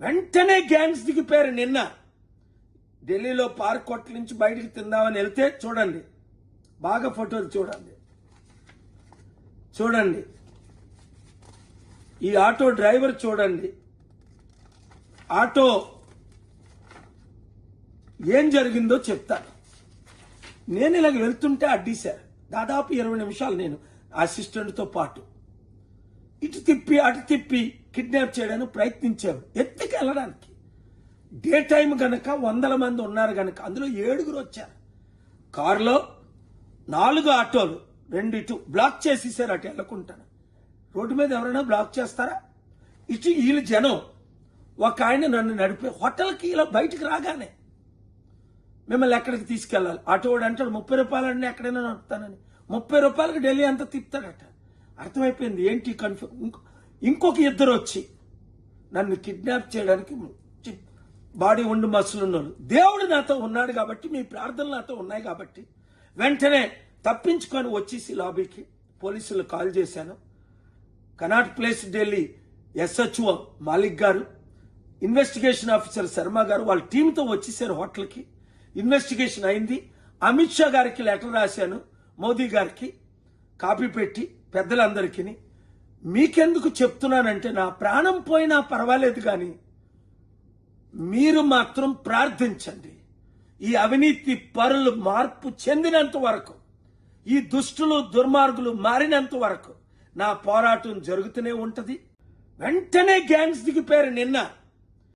వెంటనే గ్యాంగ్స్ దిగిపోయారు నిన్న. ఢిల్లీలో పార్క్ కొట్ల నుంచి బయటికి తిందామని వెళ్తే చూడండి. బాగా ఫోటోలు చూడండి. చూడండి. ఈ ఆటో డ్రైవర్ చూడండి. ఆటో ఏం జరిగిందో చెప్తాను నేను ఇలాగ వెళ్తుంటే అడ్డీశారు దాదాపు ఇరవై నిమిషాలు నేను అసిస్టెంట్తో పాటు. ఇటు తిప్పి అటు తిప్పి కిడ్నాప్ చేయడానికి ప్రయత్నించారు. ఎత్తుకెళ్ళడానికి డే టైం కనుక వందల మంది ఉన్నారు కనుక అందులో ఏడుగురు వచ్చారు. కారులో నాలుగు ఆటోలు రెండు ఇటు బ్లాక్ చేసేసారు అటు వెళ్ళకుంటాను రోడ్డు మీద ఎవరైనా బ్లాక్ చేస్తారా? ఇటు వీళ్ళు జనం ఒక ఆయన నన్ను నడిపే హోటల్కి ఇలా బయటికి రాగానే మిమ్మల్ని ఎక్కడికి తీసుకెళ్ళాలి? ఆటో వాడు అంటాడు ముప్పై రూపాయలన్నీ ఎక్కడైనా నడుపుతానని. ముప్పై రూపాయలకి ఢిల్లీ అంతా తిప్పుతాడట. అర్థమైపోయింది. ఏంటి కన్ఫ్యూ ఇంకొక ఇద్దరు వచ్చి నన్ను కిడ్నాప్ చేయడానికి బాడీ ఉండి మసులున్నారు. దేవుడు నాతో ఉన్నాడు కాబట్టి మీ ప్రార్థనలు నాతో ఉన్నాయి కాబట్టి వెంటనే తప్పించుకొని వచ్చేసి లాబీకి పోలీసులు కాల్ చేశాను. కనాట్ ప్లేస్ ఢిల్లీ ఎస్హెచ్ఓ మాలిక్ గారు ఇన్వెస్టిగేషన్ ఆఫీసర్ శర్మ గారు వాళ్ళ టీంతో వచ్చేసారు హోటల్కి. ఇన్వెస్టిగేషన్ అయింది. అమిత్ షా గారికి లెటర్ రాశాను మోదీ గారికి కాపీ పెట్టి పెద్దలందరికీ మీకెందుకు చెప్తున్నానంటే నా ప్రాణం పోయినా పర్వాలేదు కానీ మీరు మాత్రం ప్రార్థించండి. ఈ అవినీతి పరులు మార్పు చెందినంత వరకు ఈ దుష్టులు దుర్మార్గులు మారినంత వరకు నా పోరాటం జరుగుతూనే ఉంటది. వెంటనే గ్యాంగ్స్ దిగిపోయారు నిన్న.